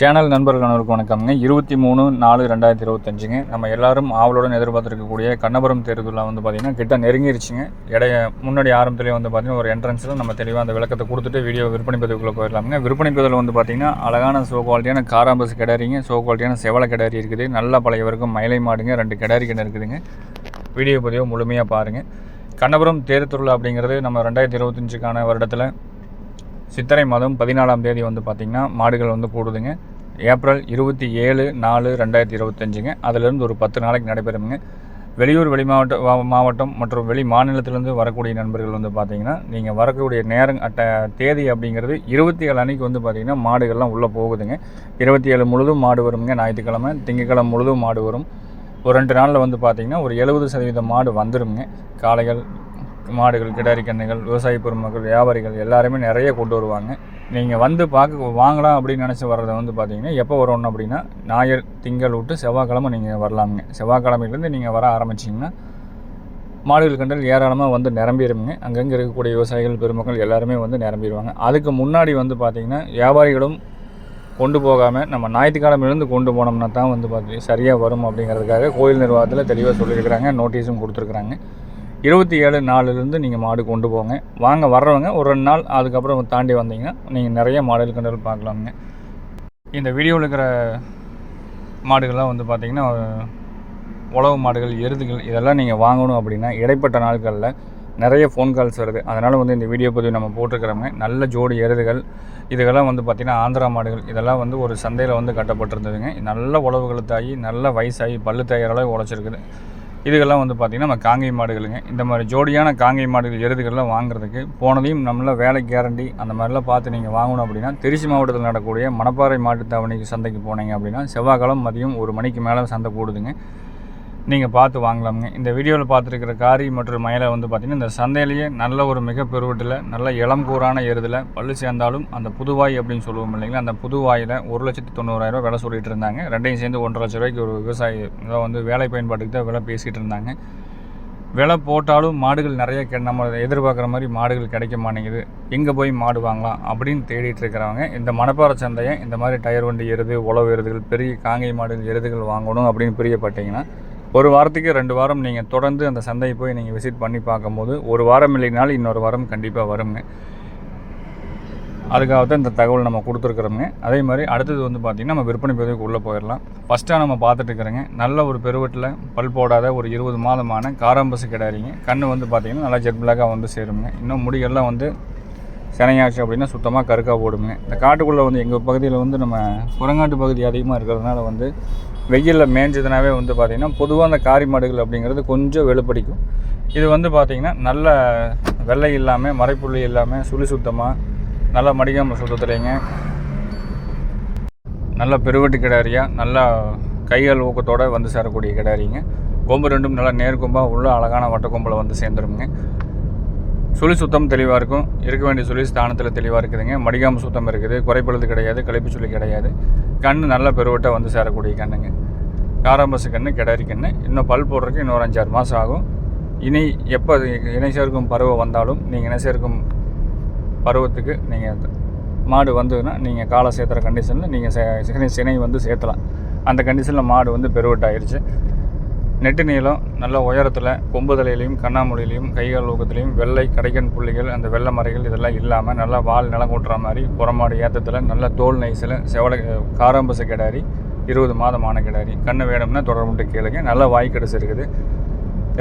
Channel நண்பர்கள் அனைவருக்கும் வணக்கம்ங்க. இருபத்தி மூணு நாலு ரெண்டாயிரத்தி இருபத்தஞ்சுங்க. நம்ம எல்லாரும் ஆவலுடன் எதிர்பார்த்துருக்கக்கூடிய கண்ணபுரம் தேர்தலில் வந்து பார்த்திங்கன்னா கிட்ட நெருங்கிருச்சுங்க. இடைய முன்னாடி ஆரம்பத்துலேயே வந்து பார்த்திங்கன்னா ஒரு என்ட்ரன்ஸில் நம்ம தெளிவாக அந்த விளக்கத்தை கொடுத்துட்டு வீடியோ விற்பனை பதிவுக்குள்ளே போயிடலாமுங்க. விற்பனை பதிவில் வந்து பார்த்திங்கன்னா அழகான சோ குவாலிட்டியான காராம்பஸ் கிடாரிங்க. சோ குவாலிட்டியான செவலை கிடாரி இருக்குது. நல்ல பழைய வரைக்கும் மயிலை மாடுங்க. ரெண்டு கிடாரி கிணறு இருக்குதுங்க. வீடியோ பதிவு முழுமையாக பாருங்கள் கண்ணபுரம் தேர் திருவிழா அப்படிங்கிறது நம்ம ரெண்டாயிரத்தி இருபத்தஞ்சுக்கான வருடத்தில் சித்திரை மாதம் பதினாலாம் தேதி வந்து பார்த்திங்கன்னா மாடுகள் வந்து கூடுதுங்க. ஏப்ரல் இருபத்தி ஏழு நாலு ரெண்டாயிரத்தி இருபத்தஞ்சுங்க. அதிலிருந்து ஒரு பத்து நாளைக்கு நடைபெறுங்க வெளியூர் வெளி மாவட்ட மாவட்டம் மற்றும் வெளி மாநிலத்திலேருந்து வரக்கூடிய நண்பர்கள் வந்து பார்த்திங்கன்னா நீங்கள் வரக்கூடிய நேரம் அட்ட தேதி அப்படிங்கிறது இருபத்தி ஏழு அன்னைக்கு வந்து பார்த்திங்கன்னா மாடுகள்லாம் உள்ளே போகுதுங்க. இருபத்தி ஏழு முழுதும் மாடு வருங்க ஞாயிற்றுக்கிழமை. திங்கக்கிழமை முழுதும் மாடு வரும். ஒரு ரெண்டு நாளில் வந்து பார்த்திங்கன்னா ஒரு எழுபது சதவீதம் மாடு வந்துருங்க. காளைகள் மாடுகள் கிடாரி கன்றுகள் விவசாய பெருமக்கள் வியாபாரிகள் எல்லாருமே நிறைய கொண்டு வருவாங்க. நீங்கள் வந்து பார்க்க வாங்கலாம் அப்படின்னு நினச்சி வர்றதை வந்து பார்த்தீங்கன்னா எப்போ வரணும் அப்படின்னா ஞாயிறு திங்கள் விட்டு செவ்வாய்க்கிழமை நீங்கள் வரலாமுங்க செவ்வாய்க்கிழமையிலேருந்து நீங்கள் வர ஆரம்பிச்சிங்கன்னா மாடுகள் கண்டல் ஏராளமாக வந்து நிரம்பிடுங்க அங்கங்கே இருக்கக்கூடிய விவசாயிகள் பெருமக்கள் எல்லாருமே வந்து நிரம்பிடுவாங்க. அதுக்கு முன்னாடி வந்து பார்த்திங்கன்னா வியாபாரிகளும் கொண்டு போகாமல் நம்ம ஞாயிற்றுக்கிழமையிலேருந்து கொண்டு போனோம்னா தான் வந்து பார்த்து சரியாக வரும் அப்படிங்கிறதுக்காக கோயில் நிர்வாகத்தில் தெளிவாக சொல்லியிருக்கிறாங்க நோட்டீஸும் கொடுத்துருக்குறாங்க. இருபத்தி ஏழு நாலுலேருந்து நீங்கள் மாடு கொண்டு போங்க. வாங்க வர்றவங்க ஒரு ரெண்டு நாள் அதுக்கப்புறம் தாண்டி வந்தீங்கன்னா நீங்கள் நிறைய மாடுகள் கண்டல் பார்க்கலாமுங்க. இந்த வீடியோவில் இருக்கிற மாடுகள்லாம் வந்து பார்த்திங்கன்னா உழவு மாடுகள் எருதுகள் இதெல்லாம் நீங்கள் வாங்கணும் அப்படின்னா இடைப்பட்ட நாட்களில் நிறைய ஃபோன் கால்ஸ் வருது. அதனால் வந்து இந்த வீடியோ பதிவு நம்ம போட்டிருக்கிறோங்க நல்ல ஜோடி எருதுகள் இதுக்கெல்லாம் வந்து பார்த்திங்கன்னா ஆந்திரா மாடுகள் இதெல்லாம் வந்து ஒரு சந்தையில் வந்து கட்டப்பட்டிருந்ததுங்க. நல்ல உழவுகள் தாயி நல்ல வயசாகி பல்லு தாயிற உழைச்சிருக்குது. இதுக்கெல்லாம் வந்து பார்த்திங்கன்னா நம்ம காங்கை மாடுகளுங்க. இந்த மாதிரி ஜோடியான காங்கை மாடுகள் எருதுகள்லாம் வாங்குறதுக்கு போனதையும் நம்மள வேலை கேரண்டி அந்த மாதிரிலாம் பார்த்து நீங்கள் வாங்கணும் அப்படின்னா திருச்சி மாவட்டத்தில் நடக்கக்கூடிய மணப்பாறை மாட்டுத்தாவணிக்கு சந்தைக்கு போனீங்க அப்படின்னா செவ்வாய்க்கிழமை மதியம் ஒரு மணிக்கு மேலே சந்தை போடுதுங்க. நீங்கள் பார்த்து வாங்கலாமுங்க. இந்த வீடியோவில் பார்த்துருக்கிற காரி மற்றும் மயிலை வந்து பார்த்திங்கன்னா இந்த சந்தையிலேயே நல்ல ஒரு மிக பெருவட்டில் நல்ல இளம் கூறான எருதில் பல்லு சேர்ந்தாலும் அந்த புதுவாய் அப்படின்னு சொல்லுவோம் இல்லைங்களா? அந்த புதுவாயில் ஒரு லட்சத்து தொண்ணூறாயிரம் விலை சொல்லிட்டு இருந்தாங்க. ரெண்டையும் சேர்ந்து ஒன்றரை லட்ச ரூபாய்க்கு ஒரு விவசாயி இதை வந்து வேலை பயன்பாட்டுக்கு தான் விலை பேசிகிட்டு இருந்தாங்க. விலை போட்டாலும் மாடுகள் நிறைய கெ- நம்ம எதிர்பார்க்குற மாதிரி மாடுகள் கிடைக்க மாட்டேங்குது. எங்கே போய் மாடு வாங்கலாம் அப்படின்னு தேடிட்டு இருக்கிறவங்க இந்த மணப்பாறை சந்தையை இந்த மாதிரி டயர் வண்டி எருது உழவு எருதுகள் பெரிய காங்கை மாடுகள் எருதுகள் வாங்கணும் அப்படின்னு பிரியப்பட்டீங்கன்னா ஒரு வாரத்துக்கு ரெண்டு வாரம் நீங்கள் தொடர்ந்து அந்த சந்தையை போய் நீங்கள் விசிட் பண்ணி பார்க்கும்போது ஒரு வாரம் இல்லைனாலும் இன்னொரு வாரம் கண்டிப்பாக வருங்க அதுக்காக தான் இந்த தகவல் நம்ம கொடுத்துருக்குறோங்க அதே மாதிரி அடுத்தது வந்து பார்த்திங்கன்னா நம்ம விற்பனை பதிவுக்கு உள்ளே போயிடலாம். ஃபஸ்ட்டாக நம்ம பார்த்துட்டு இருக்கிறோங்க. நல்ல ஒரு பெருவட்டில் பல் போடாத ஒரு இருபது மாதமான காராம்பசு கிடாரிங்க. கண் வந்து பார்த்திங்கன்னா நல்லா ஜெட் பிளாக்காக வந்து சேருங்க இன்னும் முடிகள்லாம் வந்து சினையாச்சு அப்படின்னா சுத்தமாக கருக்கா போடுங்க இந்த காட்டுக்குள்ளே வந்து எங்கள் பகுதியில் வந்து நம்ம புறங்காட்டு பகுதி அதிகமாக இருக்கிறதுனால வந்து வெயிலில் மேய்ஞ்சதுனாவே வந்து பார்த்திங்கன்னா பொதுவாக அந்த காரி மாடுகள் அப்படிங்கிறது கொஞ்சம் வெளுப்படிக்கும். இது வந்து பார்த்திங்கன்னா நல்ல வெள்ளை இல்லாமல் மறைப்புள்ளி இல்லாமல் சுழி சுத்தமாக நல்லா மடிக்காமல் சுத்தத்துலேங்க நல்ல பெருவெட்டு கிடாரியாக நல்லா கைகள் ஊக்கத்தோடு வந்து சேரக்கூடிய கிடாரிங்க. கொம்பு ரெண்டும் நல்லா நேர்கொம்பாக உள்ள அழகான வட்டக்கொம்பில் வந்து சேர்ந்துருங்க சுழி சுத்தம் தெளிவாக இருக்கும். இருக்க வேண்டிய சுழி ஸ்தானத்தில் தெளிவாக இருக்குதுங்க. மடிகாம சுத்தம் இருக்குது. குறைப்பழுது கிடையாது. கழிப்பு சுழி கிடையாது. கண் நல்ல பெருவட்டாக வந்து சேரக்கூடிய கண்ணுங்க. காராம்பசு கண்ணு கிடாரி கண்ணு. இன்னும் பல் போடுறதுக்கு இன்னொரு அஞ்சாறு மாதம் ஆகும். இனி எப்போ இணை சேர்க்கும் பருவம் வந்தாலும் நீங்கள் இணை சேர்க்கும் பருவத்துக்கு நீங்கள் மாடு வந்ததுன்னா நீங்கள் காலை சேர்த்துற கண்டிஷனில் நீங்கள் சினை வந்து சேர்த்தலாம். அந்த கண்டிஷனில் மாடு வந்து பெருவட்டாயிருச்சு. நெட்டு நீளம் நல்ல உயரத்தில் கொம்பு தலையிலையும் கண்ணாமொழியிலையும் கைகால் வெள்ளை கடைக்கன் புள்ளிகள் அந்த வெள்ளை மறைகள் இதெல்லாம் இல்லாமல் நல்லா வால் நிலம் கூட்டுற மாதிரி புறமாடு ஏற்றத்தில் நல்ல தோல் நைஸில் செவலை காராம்பசு கிடாரி இருபது மாதமான கிடாரி கண்ணு வேணும்னா தொடர்புட்டு கேளுங்க. நல்ல வாய் கடைசி இருக்குது.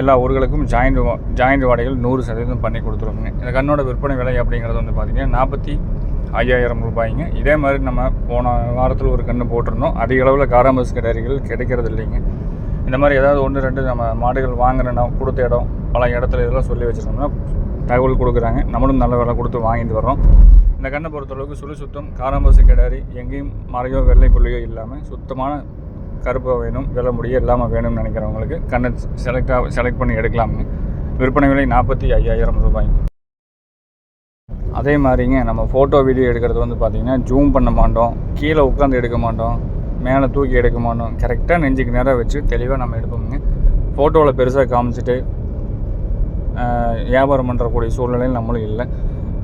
எல்லா ஊர்களுக்கும் ஜாயிண்ட் ஜாயிண்ட் வாடகைகள் நூறு சதவீதம் பண்ணி கொடுத்துருவோங்க. இந்த கண்ணோட விற்பனை விலை அப்படிங்கிறது வந்து பார்த்திங்கன்னா நாற்பத்தி ஐயாயிரம் ரூபாய்ங்க. இதே மாதிரி நம்ம போன வாரத்தில் ஒரு கன்று போட்டிருந்தோம். அதிக அளவில் காராம்பஸ் கிடாரிகள் கிடைக்கிறது இல்லைங்க. இந்த மாதிரி ஏதாவது ஒன்று ரெண்டு நம்ம மாடுகள் வாங்கினா கொடுத்த இடம் பல இடத்துல இதெல்லாம் சொல்லி வச்சுருந்தோம்னா தகவல் கொடுக்குறாங்க. நம்மளும் நல்ல விலை கொடுத்து வாங்கிட்டு வர்றோம். இந்த கண்ணை பொறுத்தளவுக்கு சுழி சுத்தம் காராம்பசு கிடாரி எங்கேயும் மறையோ வெள்ளை புள்ளியோ இல்லாமல் சுத்தமான கருப்பாக வேணும் வெள்ள முடிய இல்லாமல் வேணும்னு நினைக்கிறவங்களுக்கு கண்ணை செலக்டாக செலக்ட் பண்ணி எடுக்கலாம்னு. விற்பனை விலை நாற்பத்தி ஐயாயிரம் ரூபாய். அதே மாதிரிங்க நம்ம ஃபோட்டோ வீடியோ எடுக்கிறது வந்து பார்த்திங்கன்னா ஜூம் பண்ண மாட்டோம். கீழே உட்காந்து எடுக்க மாட்டோம். மேலே தூக்கி எடுக்க கரெக்டாக நெஞ்சுக்கு நேராக வச்சு தெளிவாக நம்ம எடுப்போமுங்க. ஃபோட்டோவில் பெருசாக காமிச்சிட்டு வியாபாரம் பண்ணுறக்கூடிய சூழ்நிலையில் நம்மளும் இல்லை.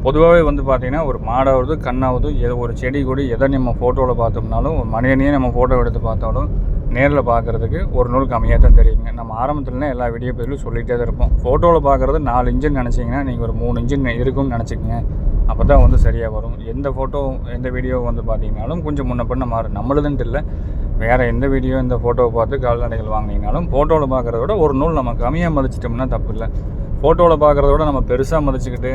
பொதுவாகவே வந்து பார்த்திங்கன்னா ஒரு மாடாவது கண்ணாவது எது ஒரு செடி கொடி எதை நம்ம ஃபோட்டோவில் பார்த்தோம்னாலும் ஒரு மனிதனையே நம்ம ஃபோட்டோ எடுத்து பார்த்தாலும் நேரில் பார்க்குறதுக்கு ஒரு நூல் கம்மியாக தான் தெரியுங்க. நம்ம ஆரம்பத்துலலாம் எல்லா வீடியோ பேரிலும் சொல்லிகிட்டே தான் இருப்போம். ஃபோட்டோவில் பார்க்குறது நாலு இன்ச்சின் நினச்சிங்கன்னா நீங்கள் ஒரு மூணு இன்ச்சின் இருக்கும்னு நினச்சிக்கங்க. அப்போ தான் வந்து சரியாக வரும். எந்த ஃபோட்டோ எந்த வீடியோ வந்து பார்த்தீங்கனாலும் கொஞ்சம் முன்ன பின்ன மாறும். நம்மளுதுன்ட்டு இல்லை வேறு எந்த வீடியோ இந்த ஃபோட்டோவை பார்த்து கால்நடைகள் வாங்கினாலும் ஃபோட்டோவில் பார்க்குறத விட ஒரு நூல் நம்ம கம்மியாக மதிச்சிட்டோம்னா தப்பு இல்லை. ஃபோட்டோவில் பார்க்குறத விட நம்ம பெருசாக மதிச்சுக்கிட்டு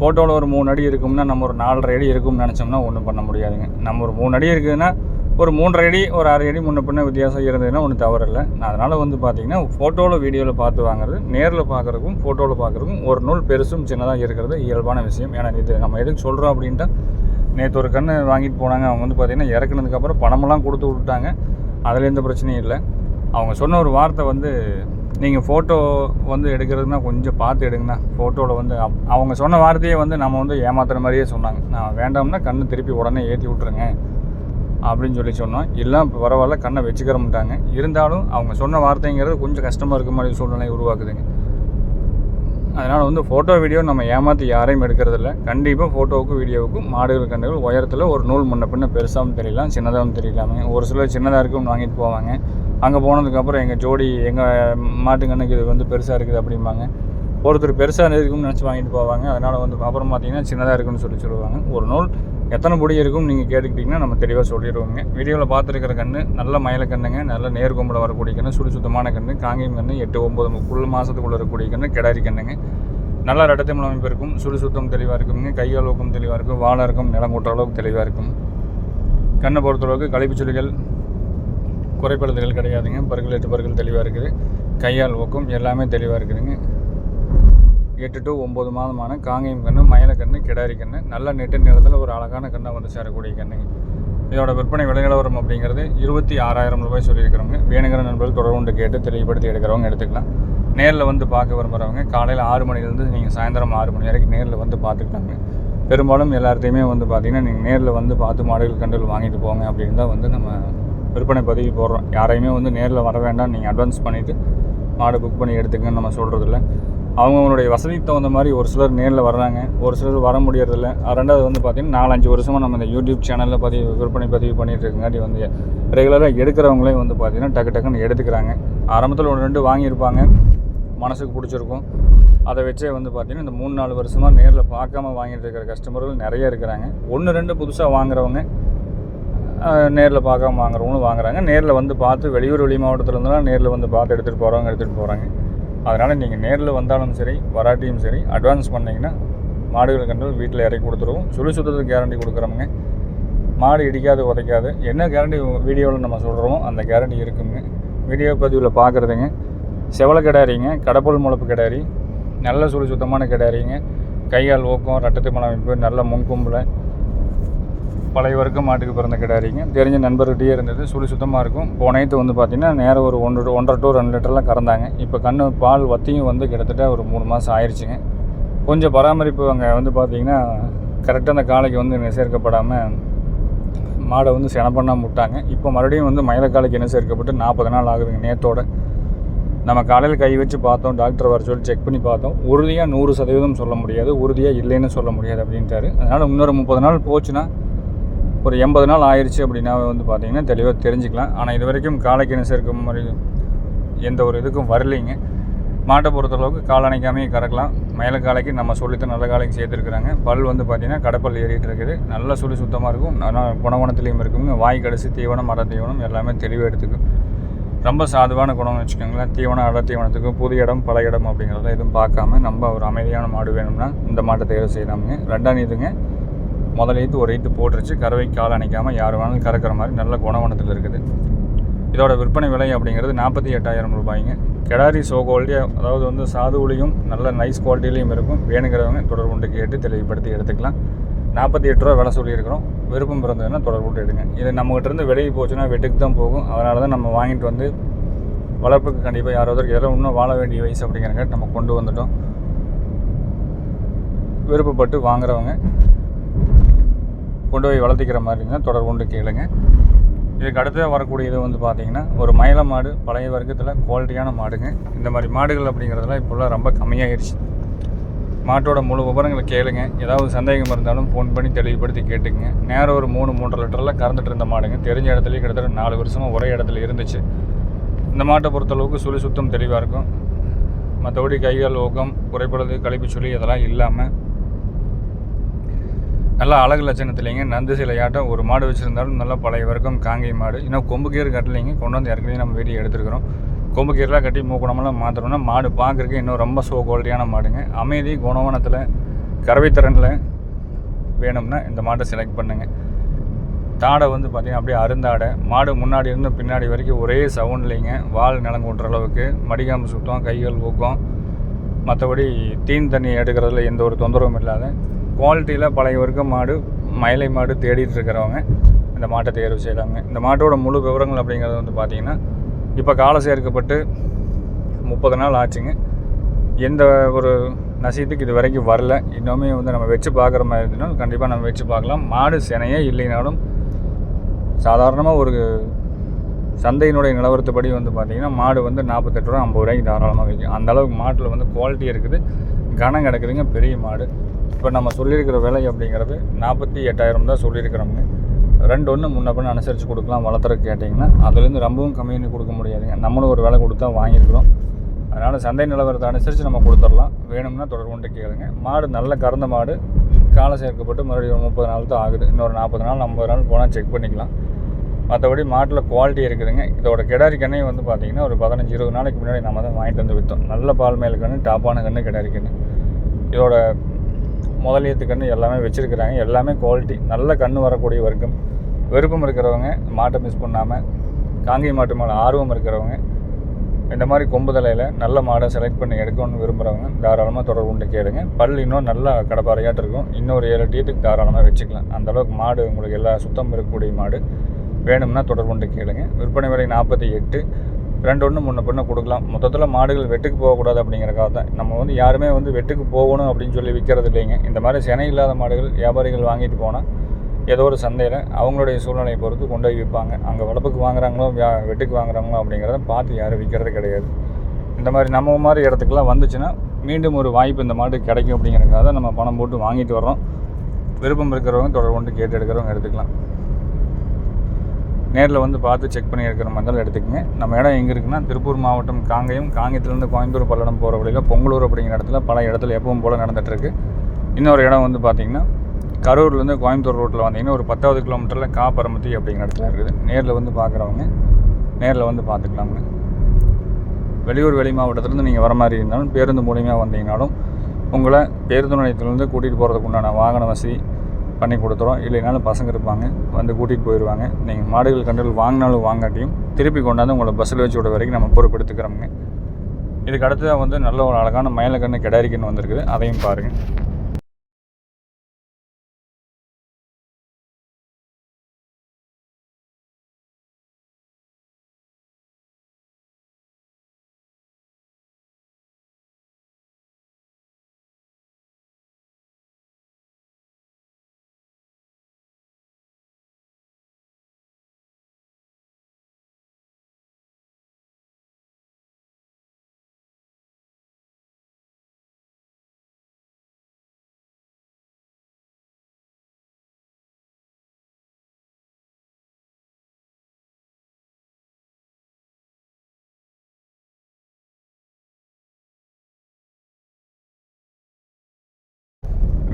ஃபோட்டோவில் ஒரு மூணு அடி இருக்கும்னா நம்ம ஒரு நாலரை அடி இருக்கும்னு நினச்சோம்னா ஒன்றும் பண்ண முடியாதுங்க. நம்ம ஒரு மூணு அடி இருக்குதுன்னா ஒரு மூன்றரை அடி ஒரு அரை அடி முன்ன பின்ன வித்தியாசம் இருந்ததுன்னா ஒன்றும் தவறில்லை. அதனால் வந்து பார்த்திங்கன்னா ஃபோட்டோவில் வீடியோவில் பார்த்து வாங்குறது நேரில் பார்க்குறதுக்கும் ஃபோட்டோவில் பார்க்குறதுக்கும் ஒரு நூல் பெருசும் சின்னதாக இருக்கிறது இயல்பான விஷயம். ஏன்னா இது நம்ம எதுக்கு சொல்கிறோம் அப்படின்ட்டா நேற்று ஒரு கன்று வாங்கிட்டு போனாங்க. அவங்க வந்து பார்த்திங்கன்னா இறக்குனதுக்கப்புறம் பணமெல்லாம் கொடுத்து விட்டுட்டாங்க. அதில் எந்த பிரச்சனையும் இல்லை. அவங்க சொன்ன ஒரு வார்த்தை வந்து நீங்கள் ஃபோட்டோ வந்து எடுக்கிறதுனா கொஞ்சம் பார்த்து எடுங்கண்ணா. ஃபோட்டோவில் வந்து அப்- அவங்க சொன்ன வார்த்தையை வந்து நம்ம வந்து ஏமாத்துகிற மாதிரியே சொன்னாங்க. நான் வேண்டாம்னா கண்ணு திருப்பி உடனே ஏற்றி விட்ருங்க அப்படின்னு சொல்லி சொன்னோம். எல்லாம் பரவாயில்ல கண்ணை வச்சுக்கிற மாட்டாங்க இருந்தாலும் அவங்க சொன்ன வார்த்தைங்கிறது கொஞ்சம் கஷ்டமாக இருக்க மாதிரி சூழ்நிலை உருவாக்குதுங்க. அதனால் வந்து ஃபோட்டோ வீடியோ நம்ம ஏமாற்றி யாரையும் எடுக்கிறதில்ல. கண்டிப்பாக ஃபோட்டோவுக்கும் வீடியோவுக்கும் மாடுகள் கண்டுகள் உயரத்தில் ஒரு நூல் முன்ன பின்ன பெருசாகவும் தெரியலாம் சின்னதாகவும் தெரியலாமே. ஒரு சிலர் சின்னதாக இருக்கும்னு வாங்கிட்டு போவாங்க. அங்கே போனதுக்கப்புறம் எங்கள் ஜோடி எங்கள் மாட்டுக்கண்ணுக்கு இது வந்து பெருசாக இருக்குது அப்படிம்பாங்க. ஒருத்தர் பெருசாக இருக்கும்னு நினச்சி வாங்கிட்டு போவாங்க. அதனால் வந்து அப்புறம் பார்த்தீங்கன்னா சின்னதாக இருக்குன்னு சொல்லி சொல்லுவாங்க. ஒரு நூல் எத்தனை பொடி இருக்கும் நீங்கள் கேட்டுக்கிட்டிங்கன்னா நம்ம தெளிவாக சொல்லிடுவோங்க வீடியோவில் பார்த்துருக்கிற கன்று நல்ல மயில கண்ணுங்க நல்ல நேர்கொம்பில் வரக்கூடிய கன்று சுடு சுத்தமான கன்று காங்கேயம் கன்று எட்டு ஒம்பது புல் மாதத்துக்குள்ளே இருக்கக்கூடிய கன்று கிடாரி கண்ணுங்க. நல்ல ரெட்டத்தமிழ் அமைப்பு இருக்கும் சுடு சுத்தம் தெளிவாக இருக்குங்க கையால் ஊக்கம் தெளிவாக இருக்கும் வாழை இருக்கும் நிலம் கொட்டுற அளவுக்கு தெளிவாக இருக்கும். கண்ணை பொறுத்தளவுக்கு கழிப்பு சுழிகள் கிடையாதுங்க பற்கள் எட்டு பற்கள் தெளிவாக இருக்குது. கையால் ஊக்கம் எல்லாமே தெளிவாக இருக்குதுங்க. எட்டு டு ஒம்பது மாதமான காங்கேயம் கன்று மயிலக்கன்று கிடாரி கன்று நல்ல நெட்டு நிலத்தில் ஒரு அழகான கண்ணை வந்து சேரக்கூடிய கண்ணுங்க இதோட விற்பனை விலைநிலவரம் அப்படிங்கிறது இருபத்தி ஆறாயிரம் ரூபாய் சொல்லியிருக்கிறவங்க. வேணுங்கிற நண்பர்கள் தொடர்பு கேட்டு தெளிவுபடுத்தி எடுக்கிறவங்க எடுத்துக்கலாம். நேரில் வந்து பார்க்க விரும்புகிறவங்க காலையில் ஆறு மணிலேருந்து நீங்கள் சாயந்தரம் ஆறு மணி வரைக்கும் நேரில் வந்து பார்த்துக்கலாங்க. பெரும்பாலும் எல்லாத்தையுமே வந்து பார்த்திங்கன்னா நீங்கள் நேரில் வந்து பார்த்து மாடுகள் கண்டுகள் வாங்கிட்டு போங்க அப்படின்னு தான் வந்து நம்ம விற்பனை பதிவு போடுறோம். யாரையுமே வந்து நேரில் வர வேண்டாம். நீங்கள் அட்வான்ஸ் பண்ணிவிட்டு மாடு புக் பண்ணி எடுத்துக்கன்னு நம்ம சொல்கிறதில்ல அவங்கவுங்களுடைய வசதிக்கு தகுந்த மாதிரி ஒரு சிலர் நேரில் வர்றாங்க. ஒரு சிலர் வர முடியறதில்ல. ரெண்டாவது வந்து பார்த்திங்கன்னா நாலஞ்சு வருஷமாக நம்ம இந்த யூடியூப் சேனலில் பதிவு விற்பனை பதிவு பண்ணிகிட்டு இருக்கங்காட்டி வந்து ரெகுலராக எடுக்கிறவங்களே வந்து பார்த்திங்கன்னா டக்கு டக்குன்னு எடுத்துக்கிறாங்க. ஆரம்பத்தில் ஒன்று ரெண்டு வாங்கியிருப்பாங்க. மனசுக்கு பிடிச்சிருக்கும். அதை வச்சே வந்து பார்த்திங்கன்னா இந்த மூணு நாலு வருஷமாக நேரில் பார்க்காம வாங்கிட்டு இருக்கிற கஸ்டமர்கள் நிறைய இருக்கிறாங்க. ஒன்று ரெண்டு புதுசாக வாங்குறவங்க நேரில் பார்க்காம வாங்குறவங்களும் வாங்குறாங்க. நேரில் வந்து பார்த்து வெளியூர் வெளி மாவட்டத்தில் இருந்தெல்லாம் நேரில் வந்து பார்த்து எடுத்துகிட்டு போகிறவங்க எடுத்துகிட்டு போகிறாங்க அதனால் நீங்கள் நேரில் வந்தாலும் சரி வராட்டியும் சரி அட்வான்ஸ் பண்ணிங்கன்னா மாடுகள் கண்டு வீட்டில் இறக்கி கொடுத்துருவோம். சுழி சுத்தத்துக்கு கேரண்டி கொடுக்குறோமுங்க. மாடு இடிக்காது உதைக்காது. என்ன கேரண்டி வீடியோவில் நம்ம சொல்கிறோமோ அந்த கேரண்டி இருக்குங்க. வீடியோ பதிவில் பார்க்குறதுங்க செவலை கிடாரிங்க கடப்புல் முளப்பு கிடாரி நல்ல சுழி சுத்தமான கிடாரிங்க. கையால் ஊக்கம் ரட்டத்து அமைப்பு நல்ல முன்கும்பில் பழைய வரைக்கும் மாட்டுக்கு பிறந்த கிடாரிங்க தெரிஞ்ச நண்பர்கிட்டயே இருந்தது. சுழி சுத்தமாக இருக்கும். போனையத்து வந்து பார்த்திங்கன்னா நேரம் ஒரு ஒன்று ஒன்றரை டு ரெண்டு லிட்டர்லாம் கறந்தாங்க. இப்போ கண்ணு பால் வத்தியும் வந்து கிட்டத்தட்ட ஒரு மூணு மாதம் ஆயிடுச்சுங்க கொஞ்சம் பராமரிப்பு அங்கே வந்து பார்த்திங்கன்னா கரெக்டாக அந்த காலைக்கு வந்து சேர்க்கப்படாமல் மாடை வந்து செனப்பண்ணாமல் விட்டாங்க. இப்போ மறுபடியும் வந்து மயிலக்காலைக்கு என்ன சேர்க்கப்பட்டு நாற்பது நாள் ஆகுதுங்க நேத்தோட. நம்ம காலையில் கை வச்சு பார்த்தோம். டாக்டர் வர சொல்லி செக் பண்ணி பார்த்தோம். உறுதியாக நூறு சதவீதம் சொல்ல முடியாது. உறுதியாக இல்லைன்னு சொல்ல முடியாது அப்படின்ட்டாரு. அதனால் இன்னொரு முப்பது நாள் போச்சுன்னா ஒரு எண்பது நாள் ஆயிடுச்சு அப்படின்னா வந்து பார்த்திங்கன்னா தெளிவாக தெரிஞ்சுக்கலாம். ஆனால் இது வரைக்கும் காலைக்கிணை சேர்க்க மாதிரி எந்த ஒரு இதுக்கும் வரலைங்க. மாட்டை பொறுத்தளவுக்கு கால் கறக்கலாம். மேலே காலைக்கு நம்ம சொல்லித்த நல்ல காலைக்கு சேர்த்துருக்குறாங்க. பல் வந்து பார்த்திங்கன்னா கடப்பல் ஏறிட்டு இருக்குது. நல்ல சுழி சுத்தமாக இருக்கும். நல்லா குணவனத்துலேயும் இருக்குங்க. வாய் கடைசி தீவனம் மர தீவனம் எல்லாமே தெளிவாக எடுத்துக்கும். ரொம்ப சாதுவான குணம்னு வச்சுக்கோங்களேன். தீவனம் அட தீவனத்துக்கு புது இடம் பல இடம் அப்படிங்கிறத எதுவும் பார்க்காம நம்ம ஒரு அமைதியான மாடு வேணும்னா இந்த மாட்டை தேர்வு செய்யலாமுங்க. ரெண்டாம் இதுங்க. முதல் ஈத்து ஒரு ஈத்து போட்டுருச்சு. கறவை கால் அணைக்காமல் யார் வேணாலும் கறக்கிற மாதிரி நல்ல குணவனத்தில் இருக்குது. இதோட விற்பனை விலை அப்படிங்கிறது நாற்பத்தி எட்டாயிரம் ரூபாய்ங்க. கெடாரி சோ குவாலிட்டி அதாவது வந்து சாதுவுலையும் நல்ல நைஸ் குவாலிட்டிலையும் இருக்கும். வேணுங்கிறவங்க தொடர்புண்டு கேட்டு தெளிவுபடுத்தி எடுத்துக்கலாம். நாற்பத்தி எட்டு ரூபா விலை சொல்லியிருக்கிறோம். விருப்பம் பிறந்ததுன்னா தொடர்பு எடுங்க. இது நம்மகிட்ட இருந்து வெளியே போச்சுன்னா வெட்டுக்கு தான் போகும். அதனால தான் நம்ம வாங்கிட்டு வந்து வளர்ப்புக்கு கண்டிப்பாக யாராவது யாரும் இன்னும் வாழ வேண்டிய வயசு அப்படிங்கிறங்க நம்ம கொண்டு வந்துட்டோம். விருப்பப்பட்டு வாங்குறவங்க கொண்டு போய் வளர்த்திக்கிற மாதிரி இருந்தால் தொடர்பு கொண்டு கேளுங்க. இதுக்கு அடுத்து வரக்கூடியது வந்து பார்த்திங்கன்னா ஒரு மயில மாடு பழைய வர்க்கத்தில் குவாலிட்டியான மாடுங்க. இந்த மாதிரி மாடுகள் அப்படிங்கிறதுலாம் இப்போல்லாம் ரொம்ப கம்மியாகிடுச்சு மாட்டோட முழு விவரங்களை கேளுங்க. ஏதாவது சந்தேகம் இருந்தாலும் ஃபோன் பண்ணி தெளிவுபடுத்தி கேட்டுக்குங்க. நேரம் ஒரு மூணு மூன்றரை லிட்டரில் கறந்துட்டு இருந்த மாடுங்க. தெரிஞ்ச இடத்துலயே கிட்டத்தட்ட நாலு வருஷமாக ஒரே இடத்துல இருந்துச்சு. இந்த மாட்டை பொறுத்தளவுக்கு சுழி சுத்தம் தெளிவாக இருக்கும். மற்றபடி கைகால் ஊக்கம் குறைப்படுது கழிப்பு சுழி இதெல்லாம் இல்லாமல் நல்லா அழகு லட்சணத்துலேங்க நந்து சிலையாட்டம் ஒரு மாடு வச்சுருந்தாலும் நல்லா பழைய வரைக்கும் காங்கை மாடு. இன்னும் கொம்புகீர் கட்டலைங்க கொண்டு வந்து ஏற்கனவே நம்ம வீடியோ எடுத்துருக்கிறோம். கொம்பு கீரெலாம் கட்டி மூக்குணமெல்லாம் மாற்றணும்னா மாடு பார்க்குறதுக்கு இன்னும் ரொம்ப சோ குவாலிட்டியான மாடுங்க. அமைதி குணவனத்தில் கறவைத்திறனில் வேணும்னா இந்த மாட்டை செலக்ட் பண்ணுங்கள் தாடை வந்து பார்த்திங்கன்னா அப்படியே அருந்தாடை. மாடு முன்னாடி இருந்து பின்னாடி வரைக்கும் ஒரே சவுண்ட்லேங்க வால் நிலங்கூட்டுற அளவுக்கு மடிகாம்பு சுத்தம் கைகள் ஊக்கம் மற்றபடி தீன் தண்ணி எடுக்கிறதுல எந்த ஒரு தொந்தரவும் இல்லாத குவாலிட்டியில் பழைய வர்க்க மாடு மயிலை மாடு தேடிட்டு இருக்கிறவங்க இந்த மாட்டை தேர்வு செய்கிறாங்க இந்த மாட்டோட முழு விவரங்கள் அப்படிங்கிறது வந்து பார்த்திங்கன்னா இப்போ காலை சேர்க்கப்பட்டு முப்பது நாள் ஆச்சுங்க. எந்த ஒரு நசீத்துக்கு இது வரைக்கும் வரல. இன்னுமே வந்து நம்ம வச்சு பார்க்குற மாதிரி இருந்ததுனாலும் கண்டிப்பாக நம்ம வச்சு பார்க்கலாம் மாடு சினையே இல்லைனாலும் சாதாரணமாக ஒரு சந்தையினுடைய நிலவரத்துப்படி வந்து பார்த்திங்கன்னா மாடு வந்து நாற்பத்தெட்டு ரூபா ஐம்பது ரூபாய்க்கு தாராளமாக விற்கும் அந்த அளவுக்கு மாட்டில் வந்து குவாலிட்டி இருக்குது. கனம் கிடக்குதுங்க பெரிய மாடு. இப்போ நம்ம சொல்லியிருக்கிற விலை அப்படிங்கிறது நாற்பத்தி எட்டாயிரம் தான் சொல்லியிருக்கிறோங்க ரெண்டு ஒன்று முன்ன பின்ன அனுசரித்து கொடுக்கலாம் வளர்த்துறக்கு கேட்டிங்கன்னா அதுலேருந்து ரொம்பவும் கம்மியாக கொடுக்க முடியாதுங்க. நம்மளும் ஒரு விலை கொடுத்தா வாங்கியிருக்கிறோம். அதனால் சந்தை நிலவரத்தை அனுசரித்து நம்ம கொடுத்துடலாம். வேணும்னா தொடர்பு கொண்டு கேளுங்க. மாடு நல்ல கறந்த மாடு. காலை சேர்க்கப்பட்டு மறுபடியும் ஒரு முப்பது நாள் தான் ஆகுது. இன்னொரு நாற்பது நாள் ஐம்பது நாள் போனால் செக் பண்ணிக்கலாம். மற்றபடி மாட்டில் குவாலிட்டி இருக்குதுங்க. இதோட கிடாரி கண்ணை வந்து பார்த்திங்கன்னா ஒரு பதினஞ்சு இருபது நாளைக்கு முன்னாடி நம்ம தான் வாங்கிட்டு வந்து விற்றோம் நல்ல பால் மேல் கன்று டாப்பான கன்று கிடாரி கன்று இதோட முதலியத்து கன்று எல்லாமே வச்சுருக்குறாங்க. எல்லாமே குவாலிட்டி நல்ல கன்று வரக்கூடிய வர்க்கம். விருப்பம் இருக்கிறவங்க மாட்டை மிஸ் பண்ணாமல் காங்கி மாட்டு மேலே ஆர்வம் இருக்கிறவங்க இந்த மாதிரி கொம்பு தலையில் நல்ல மாடை செலக்ட் பண்ணி எடுக்கணும்னு விரும்புகிறவங்க தாராளமாக தொடர்பு கொண்டு கேளுங்க. பல் இன்னும் நல்லா கடப்பாறையாட்டு இருக்கும். இன்னொரு ஏழு டீத்துக்கு தாராளமாக வச்சுக்கலாம். அந்தளவுக்கு மாடு உங்களுக்கு எல்லா சுத்தம் இருக்கக்கூடிய மாடு. வேணும்னா தொடர்பு கொண்டு கேளுங்க. விற்பனை விலை நாற்பத்தி எட்டு. ரெண்டு ஒன்று முன்ன பொண்ணு கொடுக்கலாம். மொத்தத்தில் மாடுகள் வெட்டுக்கு போகக்கூடாது அப்படிங்கிறக்காக தான். நம்ம வந்து யாருமே வந்து வெட்டுக்கு போகணும் அப்படின்னு சொல்லி விற்கிறது இல்லைங்க. இந்த மாதிரி செனை இல்லாத மாடுகள் வியாபாரிகள் வாங்கிட்டு போனால் ஏதோ ஒரு சந்தையில் அவங்களுடைய சூழ்நிலையை பொறுத்து கொண்டு போய் விற்பாங்க அங்கே வளப்புக்கு வாங்குறாங்களோ வியா வெட்டுக்கு வாங்குறாங்களோ அப்படிங்கிறத பார்த்து யாரும் விற்கிறது கிடையாது. இந்த மாதிரி நம்ம மாதிரி இடத்துக்குலாம் வந்துச்சுன்னா மீண்டும் ஒரு வாய்ப்பு இந்த மாடு கிடைக்கும் அப்படிங்கிறக்காக தான் நம்ம பணம் போட்டு வாங்கிட்டு வர்றோம். விருப்பம் இருக்கிறவங்க தொடர்பு கொண்டு கேட்டு எடுக்கிறவங்க எடுத்துக்கலாம். நேரில் வந்து பார்த்து செக் பண்ணி எடுக்கிற மாதிரி இருந்தாலும் எடுத்துக்கங்க. நம்ம இடம் எங்கே இருக்குன்னா திருப்பூர் மாவட்டம் காங்கயம். காங்கயத்துலேருந்து கோயம்புத்தூர் பல்லடம் போகிற வழியில் பொங்கலூர் அப்படிங்கிற இடத்துல பல இடத்துல எப்பவும் போல் நடந்துகிட்ருக்கு இன்னொரு இடம் வந்து பார்த்திங்கன்னா கரூர்லேருந்து கோயம்புத்தூர் ரோட்டில் வந்தீங்கன்னா ஒரு பத்தாவது கிலோமீட்டரில் காப்பரமத்தி அப்படிங்கிற இடத்துல இருக்குது. நேரில் வந்து பார்க்குறவங்க நேரில் வந்து பார்த்துக்கலாங்க வெளியூர் வெளி மாவட்டத்துலேருந்து நீங்கள் வர மாதிரி இருந்தாலும் பேருந்து மூலியமாக வந்தீங்கனாலும் உங்களை பேருந்து நிலையத்துலேருந்து கூட்டிகிட்டு போகிறதுக்கு உண்டான வாகன வசதி பண்ணி கொடுத்துறோம். இல்லைனாலும் பசங்க இருப்பாங்க. வந்து கூட்டிகிட்டு போயிடுவாங்க நீங்கள் மாடுகள் கண்டுகள் வாங்கினாலும் வாங்காட்டியும் திருப்பி கொண்டாந்து உங்களை பஸ்ஸில் வச்சு விட வரைக்கும் நம்ம பொறுப்பெடுத்துக்கிறோமுங்க. இதுக்கு அடுத்ததாக வந்து நல்ல ஒரு அழகான மயிலக்கண்ணு கிடாரிக்கன்னு வந்திருக்குது. அதையும் பாருங்கள்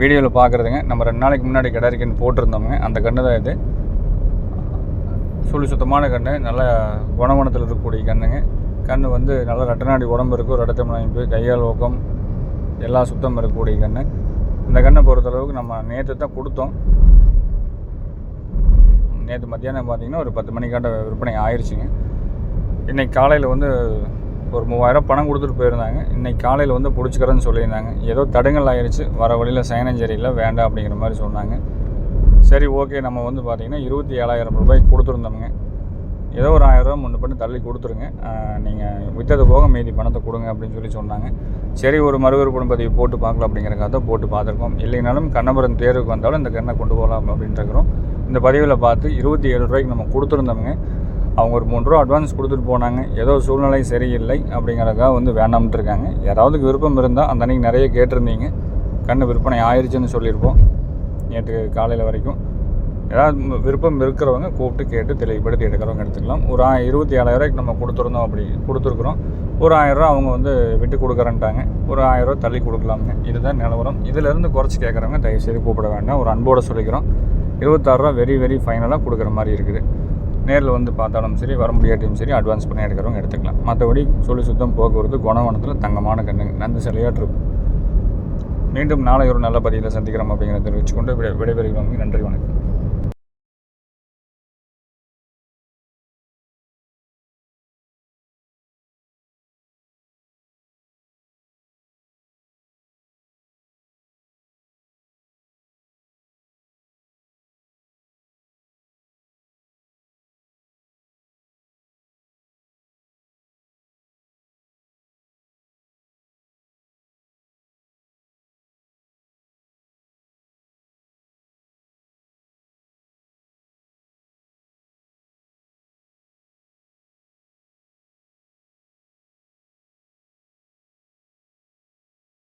வீடியோவில் பார்க்குறதுங்க நம்ம ரெண்டு நாளைக்கு முன்னாடி கிடாரிக்கன்று போட்டிருந்தோங்க அந்த கன்று தான் இது. சுழி சுத்தமான கன்று நல்ல குணவனத்தில் இருக்கக்கூடிய கன்றுங்க கன்று வந்து நல்ல ரெட்டநாடி உடம்பு இருக்கும். ரெட்டத்தம் அமைப்பு கையால் ஊக்கம் எல்லா சுத்தம் இருக்கக்கூடிய கன்று இந்த கண்ணை பொறுத்தளவுக்கு நம்ம நேற்று தான் கொடுத்தோம். நேற்று மத்தியானம் பார்த்தீங்கன்னா ஒரு பத்து மணிக்காட்ட விற்பனை ஆயிடுச்சுங்க இன்றைக்கி காலையில் வந்து ஒரு மூவாயிரம் பணம் கொடுத்துட்டு போயிருந்தாங்க. இன்றைக்கி காலையில் வந்து பிடிச்சிக்கிறேன்னு சொல்லியிருந்தாங்க. ஏதோ தடங்கல் ஆயிடுச்சு வர வழியில் சயனம் வேண்டாம் அப்படிங்கிற மாதிரி சொன்னாங்க. சரி ஓகே. நம்ம வந்து பார்த்திங்கன்னா இருபத்தி ஏழாயிரம் ரூபாய்க்கு கொடுத்துருந்தோமுங்க. ஏதோ ஒரு ஆயிரரூவா முன்ன பண்ணி தள்ளி கொடுத்துருங்க. நீங்கள் விற்றது போக மீதி பணத்தை கொடுங்க அப்படின்னு சொல்லி சொன்னாங்க. சரி ஒரு மறுவிற்பனை பதிவு போட்டு பார்க்கலாம் அப்படிங்கிறக்காக தான் போட்டு பார்த்துருக்கோம். இல்லைனாலும் கண்ணபுரம் தேர்வுக்கு வந்தாலும் இந்த கண்ணை கொண்டு போகலாம் அப்படின்ட்டு இருக்கிறோம். இந்த பதிவில் பார்த்து இருபத்தி ஏழு ரூபாய்க்கு நம்ம கொடுத்துருந்தோமுங்க. அவங்க ஒரு மூணு ரூபா அட்வான்ஸ் கொடுத்துட்டு போனாங்க. ஏதோ சூழ்நிலை சரியில்லை அப்படிங்கிறதுக்காக வந்து வேண்டாம்ட்டு இருக்காங்க. யாராவது விருப்பம் இருந்தால் அந்த அன்றைக்கி நிறைய கேட்டிருந்தீங்க. கண்ணு விற்பனை ஆயிடுச்சுன்னு சொல்லியிருப்போம். நேற்று காலையில் வரைக்கும். ஏதாவது விருப்பம் இருக்கிறவங்க கூப்பிட்டு கேட்டு தெளிவுபடுத்தி எடுக்கிறவங்க எடுத்துக்கலாம். ஒரு ஆ இருபத்தி ஏழாயிரூவாய்க்கு நம்ம கொடுத்துருந்தோம் அப்படி கொடுத்துருக்குறோம். ஒரு ஆயிரரூவா அவங்க வந்து விட்டு கொடுக்குறேன்ட்டாங்க. ஒரு ஆயிரரூவா தள்ளி கொடுக்கலாமுங்க. இதுதான் நிலவரம். இதிலேருந்து குறைச்சி கேட்குறவங்க தயவுசெய்து கூப்பிட வேண்டாம். ஒரு அன்போடு சொல்லிக்கிறோம். இருபத்தாறுரூவா வெரி வெரி ஃபைனலாக கொடுக்குற மாதிரி இருக்குது. நேரில் வந்து பார்த்தாலும் சரி வர முடியாட்டியும் சரி அட்வான்ஸ் பண்ணி எடுக்கிறவங்க எடுத்துக்கலாம். மற்றபடி சொல்லி சுத்தம் போக்குவரத்து குணவனத்தில் தங்கமான கண்ணு நந்து சிலையாக இருக்கும் மீண்டும் நாளை ஒரு நல்ல பதிவில் சந்திக்கிறோம் அப்படிங்கிறத தெரிவிச்சுக்கொண்டு விடை விடைபெறுகிறவங்க நன்றி வணக்கம்.